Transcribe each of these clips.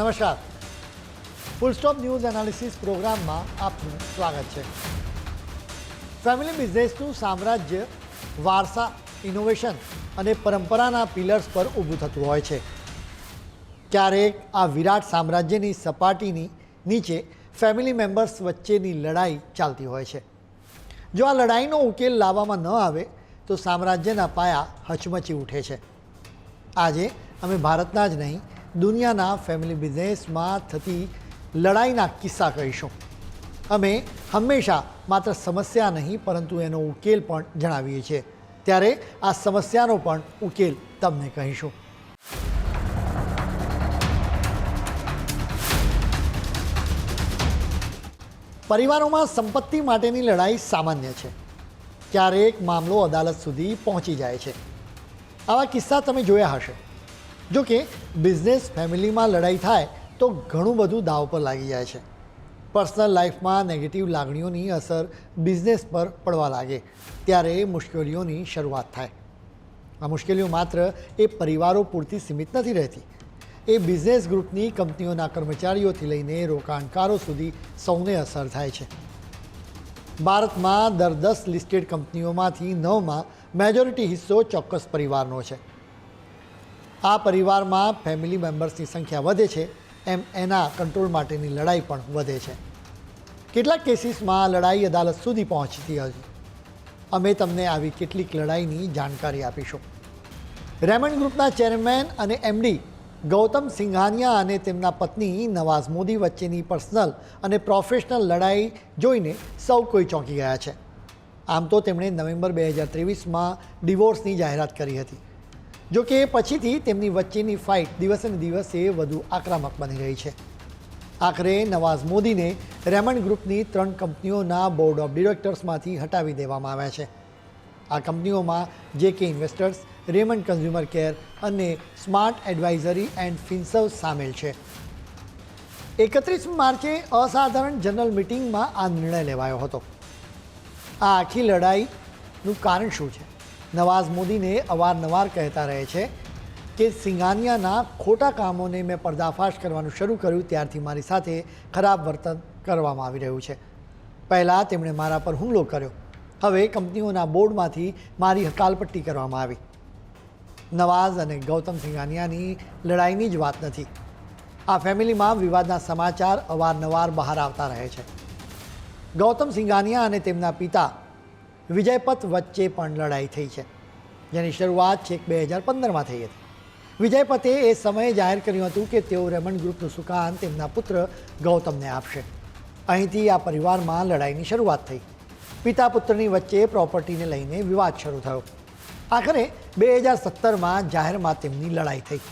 નમસ્કાર. Full stop news analysis પ્રોગ્રામમાં આપનું સ્વાગત છે. ફેમિલી બિઝનેસનું સામ્રાજ્ય, વારસા ઇનોવેશન અને પરંપરાના પિલર્સ પર ઊભું થતું હોય છે. ક્યારેક આ વિરાટ સામ્રાજ્યની સપાટીની નીચે ફેમિલી મેમ્બર્સ વચ્ચેની લડાઈ ચાલતી હોય છે. જો આ લડાઈનો ઉકેલ લાવવામાં ન આવે, તો સામ્રાજ્યના પાયા હચમચી ઉઠે છે. આજે અમે ભારતના જ નહીં દુનિયાના ફેમિલી બિઝનેસમાં થતી લડાઈના કિસ્સા કહીશું. અમે હંમેશા માત્ર સમસ્યા નહીં, પરંતુ એનો ઉકેલ પણ જણાવીએ છીએ. ત્યારે આ સમસ્યાનો પણ ઉકેલ તમને કહીશું. પરિવારોમાં સંપત્તિ માટેની લડાઈ સામાન્ય છે. ક્યારેક મામલો અદાલત સુધી પહોંચી જાય છે. આવા કિસ્સા તમે જોયા હશે. જો કે બિઝનેસ ફેમિલીમાં લડાઈ થાય તો ઘણું બધું દાવ પર લાગી જાય છે. પર્સનલ લાઈફમાં નેગેટિવ લાગણીઓની અસર બિઝનેસ પર પડવા લાગે, ત્યારે મુશ્કેલીઓની શરૂઆત થાય. આ મુશ્કેલીઓ માત્ર એ પરિવારો પૂરતી સીમિત નથી રહેતી. એ બિઝનેસ ગ્રુપની કંપનીઓના કર્મચારીઓથી લઈને રોકાણકારો સુધી સૌને અસર થાય છે. ભારતમાં દર દસ લિસ્ટેડ કંપનીઓમાંથી નવમાં મેજોરિટી હિસ્સો ચોક્કસ પરિવારનો છે. આ પરિવારમાં ફેમિલી મેમ્બર્સની સંખ્યા વધે છે, એમ એના કંટ્રોલ માટેની લડાઈ પણ વધે છે. કેટલાક કેસીસમાં લડાઈ અદાલત સુધી પહોંચતી હતી અમે તમને આવી કેટલીક લડાઈની જાણકારી આપીશું. રેમન્ડ ગ્રુપના ચેરમેન અને એમડી ગૌતમ સિંઘાનિયા અને તેમના પત્ની નવાઝ મોદી વચ્ચેની પર્સનલ અને પ્રોફેશનલ લડાઈ જોઈને સૌ કોઈ ચોંકી ગયા છે. આમ તો તેમણે નવેમ્બર બે હજાર ત્રેવીસમાં ડિવોર્સની જાહેરાત કરી હતી. જો કે પછીથી તેમની વચ્ચેની ફાઇટ દિવસે ને દિવસે વધુ આક્રમક બની રહી છે. આખરે નવાઝ મોદીને રેમન્ડ ગ્રુપની ત્રણ કંપનીઓના બોર્ડ ઓફ ડિરેક્ટર્સમાંથી હટાવી દેવામાં આવ્યા છે. આ કંપનીઓમાં જે કે ઇન્વેસ્ટર્સ રેમન્ડ કન્ઝ્યુમર કેર અને સ્માર્ટ એડવાઇઝરી એન્ડ ફિન્સર્વ સામેલ છે. એકત્રીસ માર્ચે અસાધારણ જનરલ મિટિંગમાં આ નિર્ણય લેવાયો હતો. આ આખી લડાઈનું કારણ શું છે? નવાઝ મોદીને અવારનવાર કહેતા રહે છે કે સિંઘાનિયાના ખોટા કામોને મેં પર્દાફાશ કરવાનું શરૂ કર્યું ત્યારથી મારી સાથે ખરાબ વર્તન કરવામાં આવી રહ્યું છે પહેલાં તેમણે મારા પર હુમલો કર્યો હવે કંપનીઓના બોર્ડમાંથી મારી હકાલપટ્ટી કરવામાં આવી નવાઝ અને ગૌતમ સિંઘાનિયાની લડાઈની જ વાત નથી આ ફેમિલીમાં વિવાદના સમાચાર અવારનવાર બહાર આવતા રહે છે ગૌતમ સિંઘાનિયા અને તેમના પિતા વિજયપત વચ્ચે પણ લડાઈ થઈ છે. જેની શરૂઆત છેક બે હજાર પંદરમાં થઈ હતી. વિજયપતે એ સમયે જાહેર કર્યું હતું કે તેઓ રેમન્ડ ગ્રુપનું સુકાન તેમના પુત્ર ગૌતમને આપશે. અહીંથી આ પરિવારમાં લડાઈની શરૂઆત થઈ. પિતા પુત્રની વચ્ચે પ્રોપર્ટીને લઈને વિવાદ શરૂ થયો. આખરે બે હજાર સત્તરમાં જાહેરમાં તેમની લડાઈ થઈ.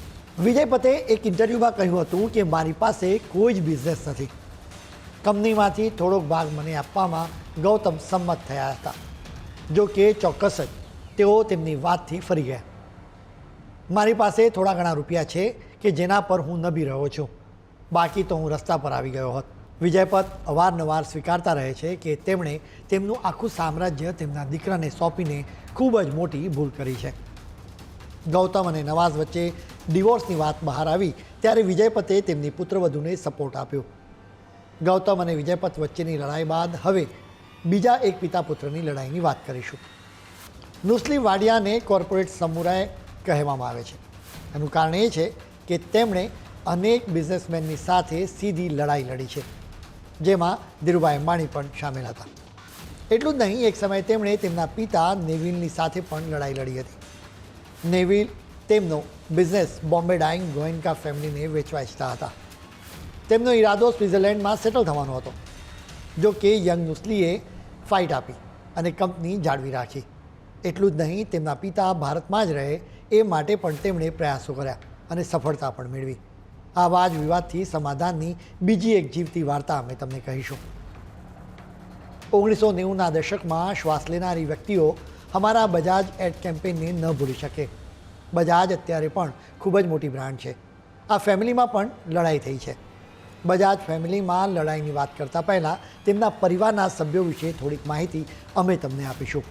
વિજયપતે એક ઇન્ટરવ્યૂમાં કહ્યું હતું કે મારી પાસે કોઈ જ બિઝનેસ નથી. કંપનીમાંથી થોડોક ભાગ મને આપવામાં ગૌતમ સંમત થયા હતા. જો કે ચોક્કસ જ તેઓ તેમની વાતથી ફરી ગયા. મારી પાસે થોડા ઘણા રૂપિયા છે કે જેના પર હું નભી રહ્યો છું. બાકી તો હું રસ્તા પર આવી ગયો હોત. વિજયપત અવારનવાર સ્વીકારતા રહે છે કે તેમણે તેમનું આખું સામ્રાજ્ય તેમના દીકરાને સોંપીને ખૂબ જ મોટી ભૂલ કરી છે. ગૌતમ અને નવાઝ વચ્ચે ડિવોર્સની વાત બહાર આવી ત્યારે વિજયપતે તેમની પુત્રવધૂને સપોર્ટ આપ્યો. ગૌતમ અને વિજયપત વચ્ચેની લડાઈ બાદ હવે બીજા એક પિતા પુત્રની લડાઈની વાત કરીશું. નુસ્લી વાડિયાને કોર્પોરેટ સમુરાય કહેવામાં આવે છે. એનું કારણ એ છે કે તેમણે અનેક બિઝનેસમેનની સાથે સીધી લડાઈ લડી છે, જેમાં ધીરુભાઈ અંબાણી પણ સામેલ હતા. એટલું જ નહીં, એક સમયે તેમણે તેમના પિતા નેવિલની સાથે પણ લડાઈ લડી હતી. નેવિલ તેમનો બિઝનેસ બોમ્બે ડાઇંગ ગોયન્કા ફેમિલીને વેચવા ઈચ્છતા હતા. તેમનો ઈરાદો સ્વિટ્ઝરલેન્ડમાં સેટલ થવાનો હતો. જો કે યંગ નુસ્લીએ ફાઇટ આપી અને કંપની જાળવી રાખી. એટલું જ નહીં, તેમના પિતા ભારતમાં જ રહે એ માટે પણ તેમણે પ્રયાસો કર્યા અને સફળતા પણ મેળવી. આવા જ વિવાદથી સમાધાનની બીજી એક જીવતી વાર્તા અમે તમને કહીશું. ઓગણીસો નેવુંના દશકમાં શ્વાસ લેનારી વ્યક્તિઓ અમારા બજાજ એડ કેમ્પેનને ન ભૂલી શકે. બજાજ અત્યારે પણ ખૂબ જ મોટી બ્રાન્ડ છે. આ ફેમિલીમાં પણ લડાઈ થઈ છે. બજાજ ફેમિલીમાં લડાઈની વાત કરતાં પહેલાં તેમના પરિવારના સભ્યો વિશે થોડીક માહિતી અમે તમને આપીશું.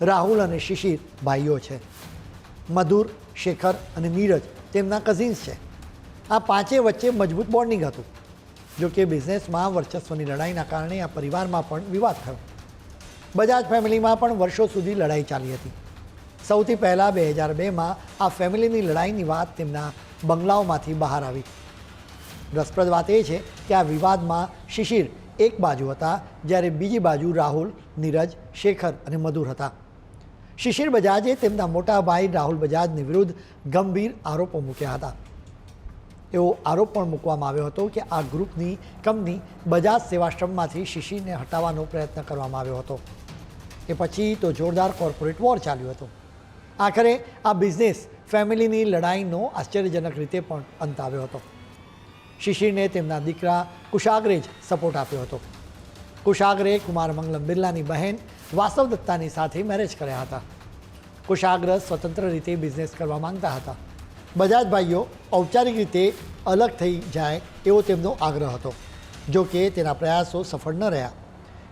રાહુલ અને શિશિર ભાઈઓ છે. મધુર, શેખર અને નીરજ તેમના કઝિન્સ છે. આ પાંચેય વચ્ચે મજબૂત બોન્ડિંગ હતું, જો કે બિઝનેસમાં વર્ચસ્વની લડાઈના કારણે આ પરિવારમાં પણ વિવાદ થયો. બજાજ ફેમિલીમાં પણ વર્ષો સુધી લડાઈ ચાલી હતી. સૌથી પહેલાં બે હજાર બેમાં આ ફેમિલીની લડાઈની વાત તેમના બંગલાઓમાંથી બહાર આવી. રસપ્રદ વાત એ છે કે આ વિવાદમાં શિશિર એક બાજુ હતા, જ્યારે બીજી બાજુ રાહુલ, નીરજ, શેખર અને મધુર હતા. શિશિર બજાજે તેમના મોટા ભાઈ રાહુલ બજાજની વિરુદ્ધ ગંભીર આરોપો મૂક્યા હતા. એવો આરોપ પણ મૂકવામાં આવ્યો હતો કે આ ગ્રુપની કંપની બજાજ સેવાશ્રમમાંથી શિશિરને હટાવવાનો પ્રયત્ન કરવામાં આવ્યો હતો. એ પછી તો જોરદાર કોર્પોરેટ વોર ચાલ્યો હતો. આખરે આ બિઝનેસ ફેમિલીની લડાઈનો આશ્ચર્યજનક રીતે પણ અંત આવ્યો હતો. શિશિરને તેમના દીકરા કુશાગ્રે જ સપોર્ટ આપ્યો હતો. કુશાગ્રે કુમાર મંગલમ બિરલાની બહેન વાસવ દત્તાની સાથે મેરેજ કર્યા હતા. કુશાગ્ર સ્વતંત્ર રીતે બિઝનેસ કરવા માંગતા હતા. બજાજ ભાઈઓ ઔપચારિક રીતે અલગ થઈ જાય એવો તેમનો આગ્રહ હતો, જો કે તેના પ્રયાસો સફળ ન રહ્યા.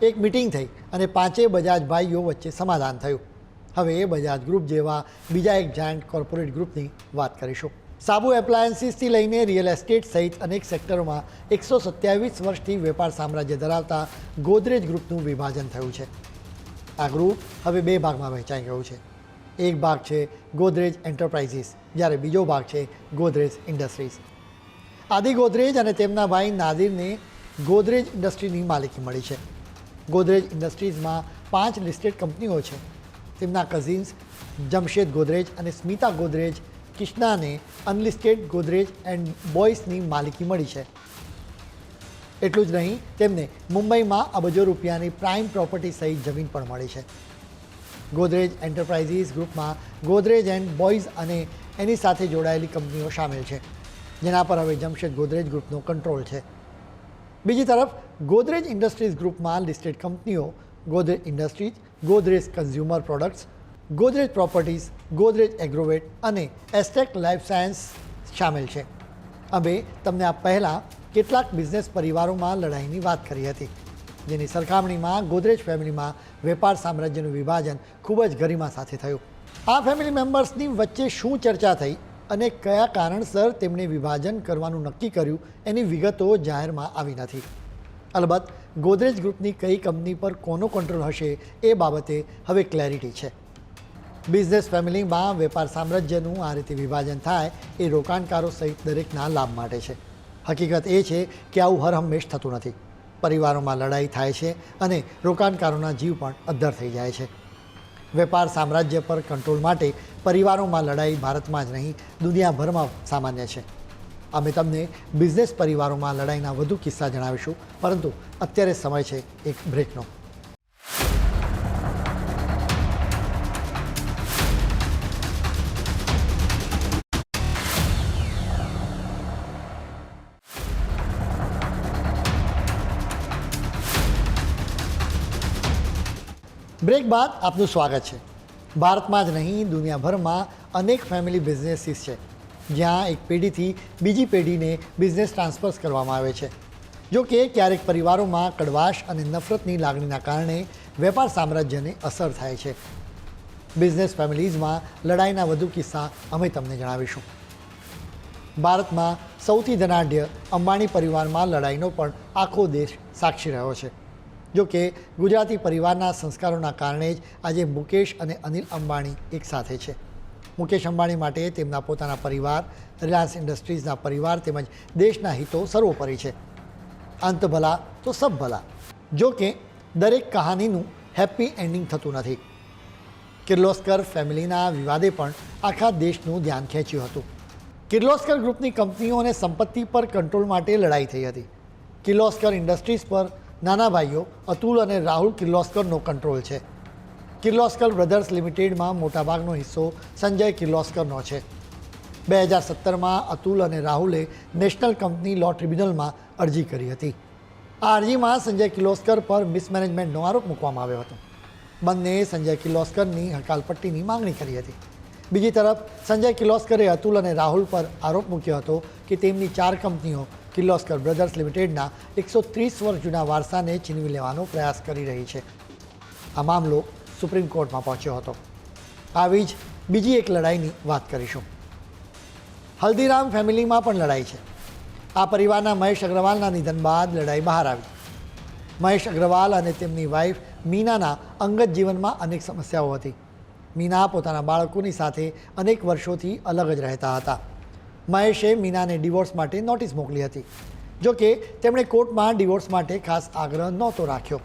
એક મિટિંગ થઈ અને પાંચેય બજાજ ભાઈઓ વચ્ચે સમાધાન થયું. હવે બજાજ ગ્રુપ જેવા બીજા એક જાયન્ટ કોર્પોરેટ ગ્રુપની વાત કરીશું. સાબુ એપ્લાયન્સીસથી લઈને રિયલ એસ્ટેટ સહિત અનેક સેક્ટરોમાં એકસો સત્યાવીસ વર્ષથી વેપાર સામ્રાજ્ય ધરાવતા ગોદરેજ ગ્રુપનું વિભાજન થયું છે. આ ગ્રુપ હવે બે ભાગમાં વહેંચાઈ ગયું છે. એક ભાગ છે ગોદરેજ એન્ટરપ્રાઇઝીસ, જ્યારે બીજો ભાગ છે ગોદરેજ ઇન્ડસ્ટ્રીઝ. આદિ ગોદરેજ અને તેમના ભાઈ નાદિરને ગોદરેજ ઇન્ડસ્ટ્રીની માલિકી મળી છે. ગોદરેજ ઇન્ડસ્ટ્રીઝમાં પાંચ લિસ્ટેડ કંપનીઓ છે. તેમના કઝિન્સ જમશેદ ગોદરેજ અને સ્મિતા ગોદરેજ કિષ્નાને અનલિસ્ટેડ ગોદરેજ એન્ડ બોયસની માલિકી મળી છે. એટલું જ નહીં, તેમને મુંબઈમાં અબજો રૂપિયાની પ્રાઇમ પ્રોપર્ટી સહિત જમીન પણ મળી છે. ગોદરેજ એન્ટરપ્રાઇઝીસ ગ્રુપમાં ગોદરેજ એન્ડ બોયઝ અને એની સાથે જોડાયેલી કંપનીઓ સામેલ છે, જેના પર હવે જમશેદ ગોદરેજ ગ્રુપનો કંટ્રોલ છે. બીજી તરફ, ગોદરેજ ઇન્ડસ્ટ્રીઝ ગ્રુપમાં લિસ્ટેડ કંપનીઓ, Godrej Industries Godrej Consumer Products Godrej Properties, Godrej Agrovet અને એસ્ટેક લાઈફ સાયન્સ સામેલ છે. અમે તમને આ પહેલાં કેટલાક બિઝનેસ પરિવારોમાં લડાઈની વાત કરી હતી, જેની સરખામણીમાં ગોદરેજ ફેમિલીમાં વેપાર સામ્રાજ્યનું વિભાજન ખૂબ જ ગરિમા સાથે થયું. આ ફેમિલી મેમ્બર્સની વચ્ચે શું ચર્ચા થઈ અને કયા કારણસર તેમણે વિભાજન કરવાનું નક્કી કર્યું, એની વિગતો જાહેરમાં આવી નથી. અલબત્ત, ગોદરેજ ગ્રુપની કઈ કંપની પર કોનો કંટ્રોલ હશે એ બાબતે હવે ક્લેરિટી છે. બિઝનેસ ફેમિલીમાં વેપાર સામ્રાજ્યનું આ રીતે વિભાજન થાય એ રોકાણકારો સહિત દરેકના લાભ માટે છે. હકીકત એ છે કે આવું હરહંમેશ થતું નથી. પરિવારોમાં લડાઈ થાય છે અને રોકાણકારોના જીવ પણ અદ્ધર થઈ જાય છે. વેપાર સામ્રાજ્ય પર કંટ્રોલ માટે પરિવારોમાં લડાઈ ભારતમાં જ નહીં, દુનિયાભરમાં સામાન્ય છે. અમે તમને બિઝનેસ પરિવારોમાં લડાઈના વધુ કિસ્સા જણાવીશું, પરંતુ અત્યારે સમય છે એક બ્રેકનો. બ્રેક બાદ આપનું સ્વાગત છે. ભારતમાં જ નહીં, દુનિયાભરમાં અનેક ફેમિલી બિઝનેસીસ છે. જ્યાં એક પેઢીથી બીજી પેઢીને બિઝનેસ ટ્રાન્સફર્સ કરવામાં આવે છે. જો કે ક્યારેક પરિવારોમાં કડવાશ અને નફરતની લાગણીના કારણે વેપાર સામ્રાજ્યને અસર થાય છે. બિઝનેસ ફેમિલીઝમાં લડાઈના વધુ કિસ્સા અમે તમને જણાવીશું. ભારતમાં સૌથી ધનાઢ્ય અંબાણી પરિવારમાં લડાઈનો પણ આખો દેશ સાક્ષી રહ્યો છે. જો કે ગુજરાતી પરિવારના સંસ્કારોના કારણે જ આજે મુકેશ અને અનિલ અંબાણી એકસાથે છે. મુકેશ અંબાણી માટે તેમના પોતાના પરિવાર, રિલાયન્સ ઇન્ડસ્ટ્રીઝના પરિવાર તેમજ દેશના હિતો સર્વોપરી છે. અંત ભલા તો સબ ભલા. જો કે દરેક કહાનીનું હેપી એન્ડિંગ થતું નથી. કિર્લોસ્કર ફેમિલીના વિવાદે પણ આખા દેશનું ધ્યાન ખેંચ્યું હતું. કિર્લોસ્કર ગ્રુપની કંપનીઓ અને સંપત્તિ પર કંટ્રોલ માટે લડાઈ થઈ હતી. કિર્લોસ્કર ઇન્ડસ્ટ્રીઝ પર નાના ભાઈઓ, અતુલ અને રાહુલ કિર્લોસ્કરનો કંટ્રોલ છે. કિર્લોસ્કર બ્રધર્સ લિમિટેડમાં મોટાભાગનો હિસ્સો સંજય કિર્લોસ્કરનો છે. બે હજાર સત્તરમાં અતુલ અને રાહુલે નેશનલ કંપની લો ટ્રિબ્યુનલમાં અરજી કરી હતી. આ અરજીમાં સંજય કિર્લોસ્કર પર મિસમેનેજમેન્ટનો આરોપ મૂકવામાં આવ્યો હતો. બંને સંજય કિર્લોસ્કરની હકાલપટ્ટીની માંગણી કરી હતી. બીજી તરફ, સંજય કિર્લોસ્કરે અતુલ અને રાહુલ પર આરોપ મૂક્યો હતો કે તેમની ચાર કંપનીઓ કિર્લોસ્કર બ્રધર્સ લિમિટેડના એકસો ત્રીસ વર્ષ જૂના વારસાને છીનવી લેવાનો પ્રયાસ કરી રહી છે. આ મામલો સુપ્રીમ કોર્ટમાં પહોંચ્યો હતો. આવી જ બીજી એક લડાઈની વાત કરીશું. હલ્દીરામ ફેમિલીમાં પણ લડાઈ છે. આ પરિવારના મહેશ અગ્રવાલના નિધન બાદ લડાઈ બહાર આવી. મહેશ અગ્રવાલ અને તેમની વાઈફ મીનાના અંગત જીવનમાં અનેક સમસ્યાઓ હતી. મીના પોતાના બાળકોની સાથે અનેક વર્ષોથી અલગ જ રહેતા હતા. મહેશે મીનાને ડિવોર્સ માટે નોટિસ મોકલી હતી, જો કે તેમણે કોર્ટમાં ડિવોર્સ માટે ખાસ આગ્રહ નહોતો રાખ્યો.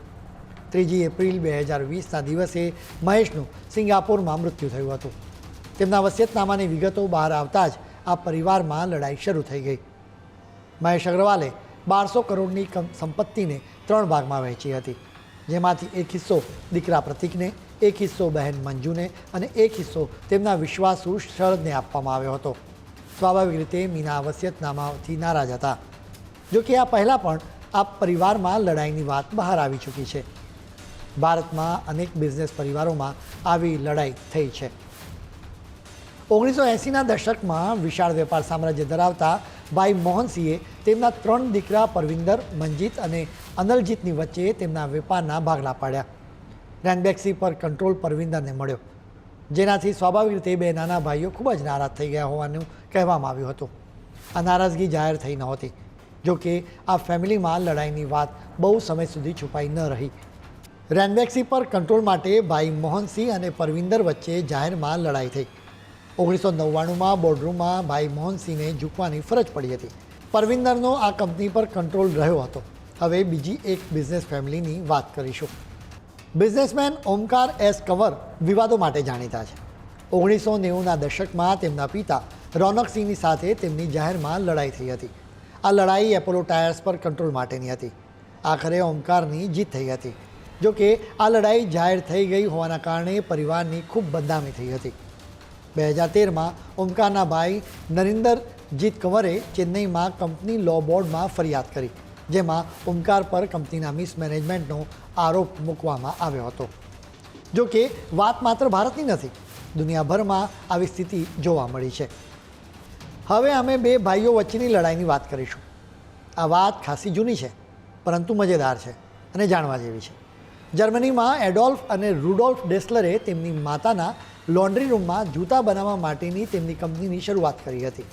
ત્રીજી એપ્રિલ બે હજાર વીસના દિવસે મહેશનું સિંગાપોરમાં મૃત્યુ થયું હતું. તેમના વસિયતનામાની વિગતો બહાર આવતા જ આ પરિવારમાં લડાઈ શરૂ થઈ ગઈ. મહેશ અગ્રવાલે બારસો કરોડની સંપત્તિને ત્રણ ભાગમાં વહેંચી હતી, જેમાંથી એક હિસ્સો દીકરા પ્રતિકને, એક હિસ્સો બહેન મંજુને અને એક હિસ્સો તેમના વિશ્વાસુ શરદને આપવામાં આવ્યો હતો. સ્વાભાવિક રીતે મીના વસિયતનામાથી નારાજ હતા. જો કે આ પહેલાં પણ આ પરિવારમાં લડાઈની વાત બહાર આવી ચૂકી છે. ભારતમાં અનેક બિઝનેસ પરિવારોમાં આવી લડાઈ થઈ છે. ઓગણીસો એંસીના દશકમાં વિશાળ વેપાર સામ્રાજ્ય ધરાવતા ભાઈ મોહનસિંહે તેમના ત્રણ દીકરા પરવિંદર મંજીત અને અનલજીતની વચ્ચે તેમના વેપારના ભાગલા પાડ્યા. રેનબેક્સી પર કંટ્રોલ પરવિંદરને મળ્યો. જેનાથી સ્વાભાવિક રીતે બે નાના ભાઈઓ ખૂબ જ નારાજ થઈ ગયા હોવાનું કહેવામાં આવ્યું હતું. આ નારાજગી જાહેર થઈ નહોતી. જો કે આ ફેમિલીમાં લડાઈની વાત બહુ સમય સુધી છુપાઈ ન રહી. રેનબેક્સી પર કંટ્રોલ માટે ભાઈ મોહનસિંહ અને પરવિંદર વચ્ચે જાહેરમાં લડાઈ થઈ. ઓગણીસો નવ્વાણુંમાં બોર્ડરૂમમાં ભાઈ મોહનસિંહને ઝૂકવાની ફરજ પડી હતી. પરવિંદરનો આ કંપની પર કંટ્રોલ રહ્યો હતો. હવે બીજી એક બિઝનેસ ફેમિલીની વાત કરીશું. બિઝનેસમેન ઓમકાર એસ કંવર વિવાદો માટે જાણીતા છે. ઓગણીસો નેવુંના દશકમાં તેમના પિતા રોનકસિંહની સાથે તેમની જાહેરમાં લડાઈ થઈ હતી. આ લડાઈ એપોલો ટાયર્સ પર કંટ્રોલ માટેની હતી. આખરે ઓમકારની જીત થઈ હતી. જો કે આ લડાઈ જાહેર થઈ ગઈ હોવાના કારણે પરિવારની ખૂબ બદનામી થઈ હતી. બે હજાર તેરમાં ઓમકારના ભાઈ નરિંદર જીત કંવરે ચેન્નઈમાં કંપની લો બોર્ડમાં ફરિયાદ કરી, જેમાં ઓમકાર પર કંપનીના મિસમેનેજમેન્ટનો આરોપ મૂકવામાં આવ્યો હતો. જો કે વાત માત્ર ભારતની નથી, દુનિયાભરમાં આવી સ્થિતિ જોવા મળી છે. હવે અમે બે ભાઈઓ વચ્ચેની લડાઈની વાત કરીશું. આ વાત ખાસી જૂની છે, પરંતુ મજેદાર છે અને જાણવા જેવી છે. જર્મનીમાં એડોલ્ફ અને રૂડોલ્ફ ડેસ્લરે તેમની માતાના લોન્ડ્રી રૂમમાં જૂતા બનાવવા માટેની તેમની કંપનીની શરૂઆત કરી હતી.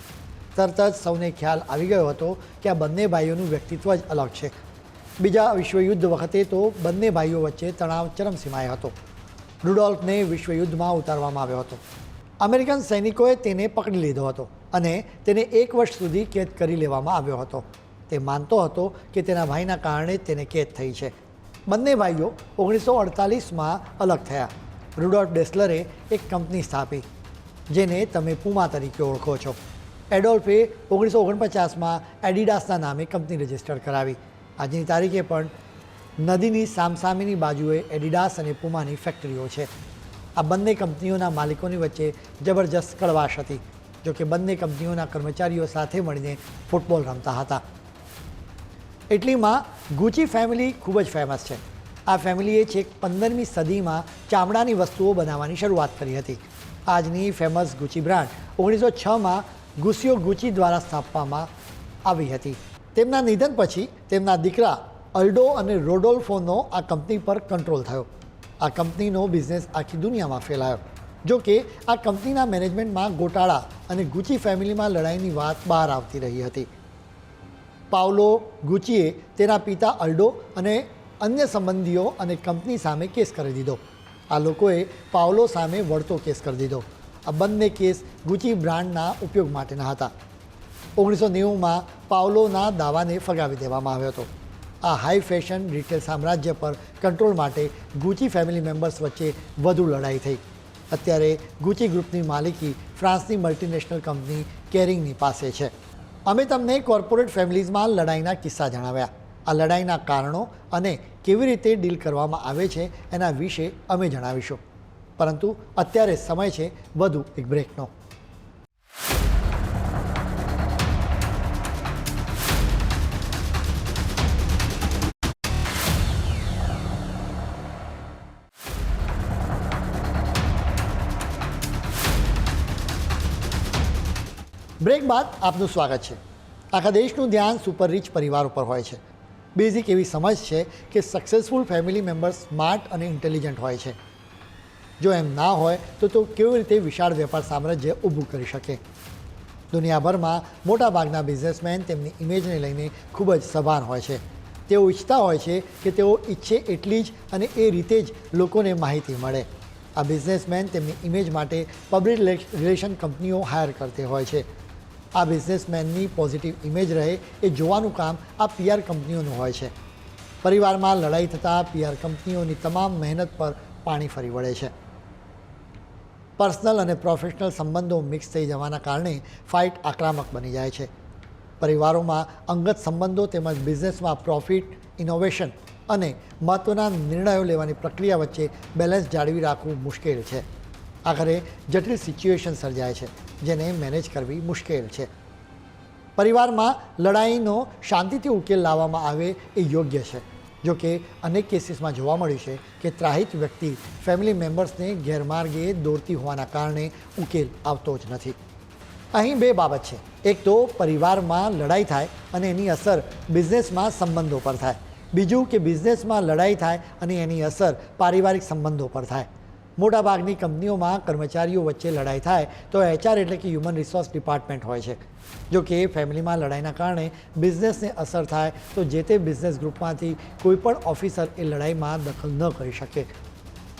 તરત જ સૌને ખ્યાલ આવી ગયો હતો કે આ બંને ભાઈઓનું વ્યક્તિત્વ જ અલગ છે. બીજા વિશ્વયુદ્ધ વખતે તો બંને ભાઈઓ વચ્ચે તણાવ ચરમસીમાએ હતો. રુડોલ્ફને વિશ્વયુદ્ધમાં ઉતારવામાં આવ્યો હતો. અમેરિકન સૈનિકોએ તેને પકડી લીધો હતો. અને તેને એક વર્ષ સુધી કેદ કરી લેવામાં આવ્યો હતો. તે માનતો હતો કે તેના ભાઈના કારણે તેને કેદ થઈ છે. બંને ભાઈઓ ઓગણીસો અડતાલીસમાં અલગ થયા. રુડોલ્ફ ડેસ્લરે એક કંપની સ્થાપી, જેને તમે પુમા તરીકે ઓળખો છો. એડોલ્ફે ઓગણીસો ઓગણપચાસમાં એડિડાસના નામે કંપની રજિસ્ટર કરાવી. આજની તારીખે પણ નદીની સામસામેની બાજુએ એડિડાસ અને પુમાની ફેક્ટરીઓ છે. આ બંને કંપનીઓના માલિકોની વચ્ચે જબરજસ્ત કડવાશ હતી. જોકે બંને કંપનીઓના કર્મચારીઓ સાથે મળીને ફૂટબોલ રમતા હતા. એટલીમાં ગુચી ફેમિલી ખૂબ જ ફેમસ છે. આ ફેમિલીએ છેક પંદરમી સદીમાં ચામડાની વસ્તુઓ બનાવવાની શરૂઆત કરી હતી. આજની ફેમસ ગુચી બ્રાન્ડ ઓગણીસો છમાં ગુસિયો ગુચી દ્વારા સ્થાપવામાં આવી હતી. તેમના નિધન પછી તેમના દીકરા અલ્ડો અને રોડોલ્ફોનો આ કંપની પર કંટ્રોલ થયો. આ કંપનીનો બિઝનેસ આખી દુનિયામાં ફેલાયો. જો કે, આ કંપનીના મેનેજમેન્ટમાં ગોટાળા અને ગુચી ફેમિલીમાં લડાઈની વાત બહાર આવતી રહી હતી. પાવલો ગુચીએ તેના પિતા અલ્ડો અને અન્ય સંબંધીઓ અને કંપની સામે કેસ કરી દીધો. આ લોકોએ પાવલો સામે વળતો કેસ કરી દીધો. આ બંને કેસ ગુચી બ્રાન્ડના ઉપયોગ માટેના હતા. ઓગણીસો નેવુંમાં પાવલોના દાવાને ફગાવી દેવામાં આવ્યો હતો. આ હાઈ ફેશન રિટેલ સામ્રાજ્ય પર કંટ્રોલ માટે ગુચી ફેમિલી મેમ્બર્સ વચ્ચે વધુ લડાઈ થઈ. અત્યારે ગુચી ગ્રુપની માલિકી ફ્રાન્સની મલ્ટીનેશનલ કંપની કેરિંગની પાસે છે. અમે તમને કોર્પોરેટ ફેમિલીઝમાં લડાઈના કિસ્સા જણાવ્યા. આ લડાઈના કારણો અને કેવી રીતે ડીલ કરવામાં આવે છે એના વિશે અમે જણાવીશું. પરંતુ અત્યારે સમય છે વધુ એક બ્રેકનો. બ્રેક બાદ આપનું સ્વાગત છે. આખા દેશનું ધ્યાન સુપર રિચ પરિવાર ઉપર હોય છે. બેઝિક એવી સમજ છે કે સક્સેસફુલ ફેમિલી મેમ્બર્સ સ્માર્ટ અને ઇન્ટેલિજન્ટ હોય છે. જો એમ ના હોય, તો તો કેવી રીતે વિશાળ વેપાર સામ્રાજ્ય ઊભું કરી શકે? દુનિયાભરમાં મોટાભાગના બિઝનેસમેન તેમની ઇમેજને લઈને ખૂબ જ સભાન હોય છે. તેઓ ઈચ્છતા હોય છે કે તેઓ ઈચ્છે એટલી જ અને એ રીતે જ લોકોને માહિતી મળે. આ બિઝનેસમેન તેમની ઇમેજ માટે પબ્લિક રિલેશન કંપનીઓ હાયર કરતી હોય છે. આ બિઝનેસમેનની પોઝિટિવ ઇમેજ રહે એ જોવાનું કામ આ પીઆર કંપનીઓનું હોય છે. પરિવારમાં લડાઈ થતાં પીઆર કંપનીઓની તમામ મહેનત પર પાણી ફરી વળે છે. પર્સનલ અને પ્રોફેશનલ સંબંધો મિક્સ થઈ જવાના કારણે ફાઇટ આક્રમક બની જાય છે. પરિવારોમાં અંગત સંબંધો તેમજ બિઝનેસમાં પ્રોફિટ, ઇનોવેશન અને મહત્ત્વના નિર્ણયો લેવાની પ્રક્રિયા વચ્ચે બેલેન્સ જાળવી રાખવું મુશ્કેલ છે. આખરે જટિલ સિચ્યુએશન સર્જાય છે, જેને મેનેજ કરવી મુશ્કેલ છે. પરિવારમાં લડાઈનો શાંતિથી ઉકેલ લાવવામાં આવે એ યોગ્ય છે. જો કે અનેક કેસીસમાં જોવા મળ્યું છે કે ત્રાહિત વ્યક્તિ ફેમિલી મેમ્બર્સને ગેરમાર્ગે દોરતી હોવાના કારણે ઉકેલ આવતો જ નથી. અહીં બે બાબત છે. એક તો પરિવારમાં લડાઈ થાય અને એની અસર બિઝનેસમાં સંબંધો પર થાય. બીજું કે બિઝનેસમાં લડાઈ થાય અને એની અસર પારિવારિક સંબંધો પર થાય. મોટાભાગની કંપનીઓમાં કર્મચારીઓ વચ્ચે લડાઈ થાય તો એચઆર એટલે કે હ્યુમન રિસોર્સ ડિપાર્ટમેન્ટ હોય છે. જો કે ફેમિલીમાં લડાઈના કારણે બિઝનેસને અસર થાય તો જે તે બિઝનેસ ગ્રુપમાંથી કોઈપણ ઓફિસર એ લડાઈમાં દખલ ન કરી શકે.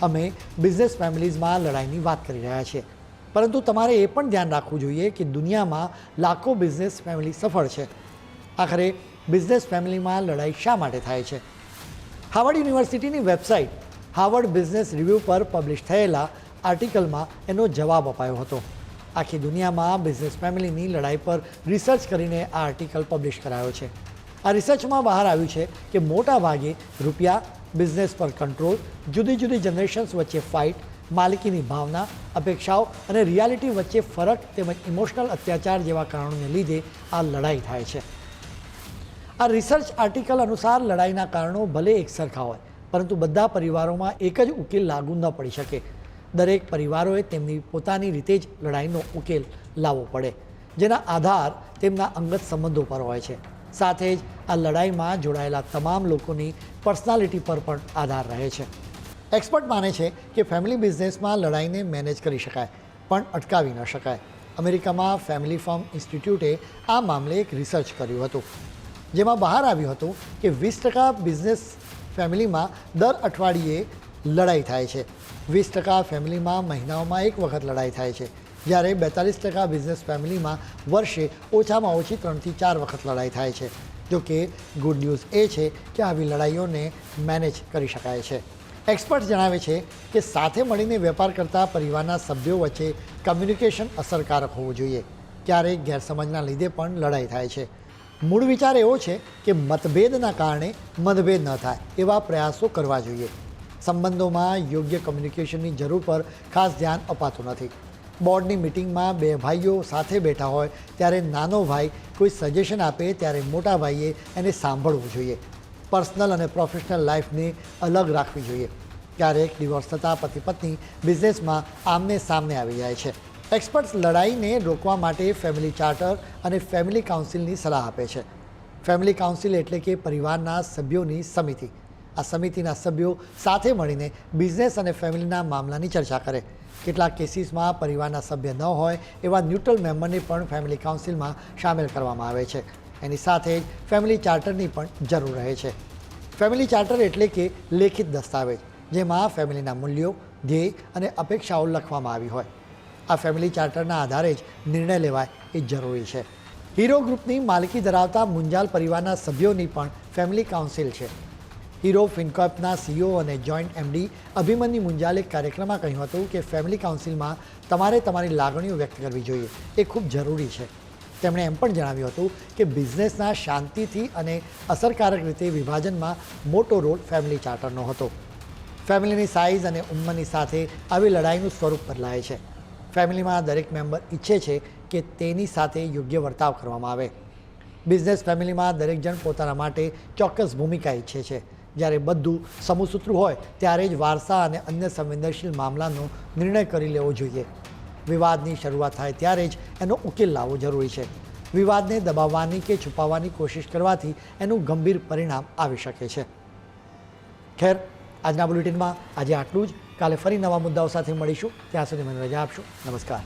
અમે બિઝનેસ ફેમિલીઝમાં લડાઈની વાત કરી રહ્યા છીએ. પરંતુ તમારે એ પણ ધ્યાન રાખવું જોઈએ કે દુનિયામાં લાખો બિઝનેસ ફેમિલી સફળ છે. આખરે બિઝનેસ ફેમિલીમાં લડાઈ શા માટે થાય છે? હાવર્ડ યુનિવર્સિટીની વેબસાઇટ હાવર્ડ બિઝનેસ રિવ્યૂ પર પબ્લિશ થયેલા આર્ટિકલમાં એનો જવાબ અપાયો હતો. આખી દુનિયામાં બિઝનેસ ફેમિલીની લડાઈ પર રિસર્ચ કરીને આ આર્ટિકલ પબ્લિશ કરાયો છે. આ રિસર્ચમાં બહાર આવ્યું છે કે મોટા ભાગે રૂપિયા, બિઝનેસ પર કંટ્રોલ, જુદી જુદી જનરેશન્સ વચ્ચે ફાઇટ, માલિકીની ભાવના, અપેક્ષાઓ અને રિયાલિટી વચ્ચે ફરક તેમજ ઇમોશનલ અત્યાચાર જેવા કારણોને લીધે આ લડાઈ થાય છે. આ રિસર્ચ આર્ટિકલ અનુસાર લડાઈના કારણો ભલે એક સરખા હોય પરંતુ બધા પરિવારોમાં એક જ ઉકેલ લાગુ ન પડી શકે. દરેક પરિવારોએ તેમની પોતાની રીતે જ લડાઈનો ઉકેલ લાવવો પડે, જેના આધાર તેમના અંગત સંબંધો પર હોય છે. સાથે જ આ લડાઈમાં જોડાયેલા તમામ લોકોની પર્સનાલિટી પર પણ આધાર રહે છે. એક્સપર્ટ માને છે કે ફેમિલી બિઝનેસમાં લડાઈને મેનેજ કરી શકાય, પણ અટકાવી ન શકાય. અમેરિકામાં ફેમિલી ફાર્મ ઇન્સ્ટિટ્યૂટે આ મામલે એક રિસર્ચ કર્યું હતું, જેમાં બહાર આવ્યું હતું કે વીસ ટકા બિઝનેસ ફેમિલીમાં દર અઠવાડિયે લડાઈ થાય છે. વીસ ટકા ફેમિલીમાં મહિનાઓમાં એક વખત લડાઈ થાય છે. જ્યારે બેતાલીસ ટકા બિઝનેસ ફેમિલીમાં વર્ષે ઓછામાં ઓછી ત્રણથી ચાર વખત લડાઈ થાય છે. જો કે, ગુડ ન્યૂઝ એ છે કે આવી લડાઈઓને મેનેજ કરી શકાય છે. એક્સપર્ટ જણાવે છે કે સાથે મળીને વેપાર કરતા પરિવારના સભ્યો વચ્ચે કમ્યુનિકેશન અસરકારક હોવું જોઈએ. ક્યારેક ગેરસમજના લીધે પણ લડાઈ થાય છે. મૂળ વિચાર એવો છે કે મતભેદના કારણે મતભેદ ન થાય એવા પ્રયાસો કરવા જોઈએ. સંબંધોમાં યોગ્ય કમ્યુનિકેશનની જરૂર પર ખાસ ધ્યાન અપાતું નથી. બોર્ડની મિટિંગમાં બે ભાઈઓ સાથે બેઠા હોય ત્યારે નાનો ભાઈ કોઈ સજેશન આપે ત્યારે મોટા ભાઈએ એને સાંભળવું જોઈએ. પર્સનલ અને પ્રોફેશનલ લાઈફને અલગ રાખવી જોઈએ. ક્યારેક ડિવોર્સ થતાં પતિ પત્ની બિઝનેસમાં આમને સામને આવી જાય છે. એક્સપર્ટ્સ લડાઈને રોકવા માટે ફેમિલી ચાર્ટર અને ફેમિલી કાઉન્સિલની સલાહ આપે છે. ફેમિલી કાઉન્સિલ એટલે કે પરિવારના સભ્યોની સમિતિ. આ સમિતિના સભ્યો સાથે મળીને બિઝનેસ અને ફેમિલીના મામલાની ચર્ચા કરે. કેટલાક કેસીસમાં પરિવારના સભ્ય ન હોય એવા ન્યુટ્રલ મેમ્બરને પણ ફેમિલી કાઉન્સિલમાં સામેલ કરવામાં આવે છે. એની સાથે જ ફેમિલી ચાર્ટરની પણ જરૂર રહે છે. ફેમિલી ચાર્ટર એટલે કે લેખિત દસ્તાવેજ, જેમાં ફેમિલીના મૂલ્યો, ધ્યેય અને અપેક્ષાઓ લખવામાં આવી હોય. આ ફેમિલી ચાર્ટરના આધારે જ નિર્ણય લેવાય એ જરૂરી છે. હીરો ગ્રુપની માલિકી ધરાવતા મુંજાલ પરિવારના સભ્યોની પણ ફેમિલી કાઉન્સિલ છે. હીરો ફિનકોર્પના સીઈઓ અને જોઈન્ટ એમડી અભિમન્યુ મુંજાલે કાર્યક્રમમાં કહ્યું હતું કે ફેમિલી કાઉન્સિલમાં તમારે તમારી લાગણીઓ વ્યક્ત કરવી જોઈએ. એ ખૂબ જરૂરી છે. તેમણે એમ પણ જણાવ્યું હતું કે બિઝનેસના શાંતિથી અને અસરકારક રીતે વિભાજનમાં મોટો રોલ ફેમિલી ચાર્ટરનો હતો. ફેમિલીની સાઇઝ અને ઉંમરની સાથે આવી લડાઈનું સ્વરૂપ બદલાય છે. ફેમિલીમાં દરેક મેમ્બર ઈચ્છે છે કે તેની સાથે યોગ્ય વર્તાવ કરવામાં આવે. બિઝનેસ ફેમિલીમાં દરેક જણ પોતાના માટે ચોક્કસ ભૂમિકા ઈચ્છે છે. જ્યારે બધું સમૂહસૂત્રું હોય, ત્યારે જ વારસા અને અન્ય સંવેદનશીલ મામલાનો નિર્ણય કરી લેવો જોઈએ. વિવાદની શરૂઆત થાય ત્યારે જ એનો ઉકેલ લાવવો જરૂરી છે. વિવાદને દબાવવાની કે છુપાવવાની કોશિશ કરવાથી એનું ગંભીર પરિણામ આવી શકે છે. ખેર, આજના બુલેટિનમાં આજે આટલું જ. કાલે ફરી નવા મુદ્દાઓ સાથે મળીશું. ત્યાં સુધી મને રજા આપશો. નમસ્કાર.